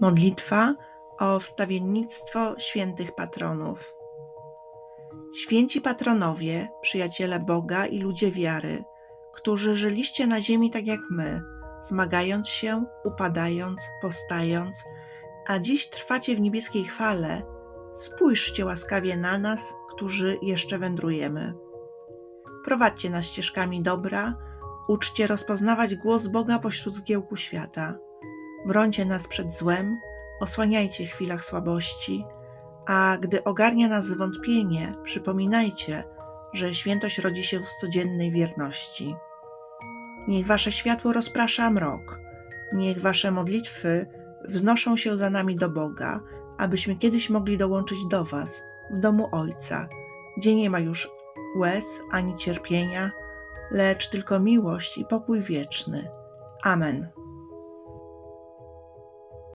Modlitwa o wstawiennictwo świętych patronów. Święci patronowie, przyjaciele Boga i ludzie wiary, którzy żyliście na ziemi tak jak my, zmagając się, upadając, powstając, a dziś trwacie w niebieskiej chwale, spójrzcie łaskawie na nas, którzy jeszcze wędrujemy. Prowadźcie nas ścieżkami dobra, uczcie rozpoznawać głos Boga pośród zgiełku świata. Brońcie nas przed złem, osłaniajcie w chwilach słabości, a gdy ogarnia nas zwątpienie, przypominajcie, że świętość rodzi się z codziennej wierności. Niech wasze światło rozprasza mrok, niech wasze modlitwy wznoszą się za nami do Boga, abyśmy kiedyś mogli dołączyć do was w domu Ojca, gdzie nie ma już łez ani cierpienia, lecz tylko miłość i pokój wieczny. Amen.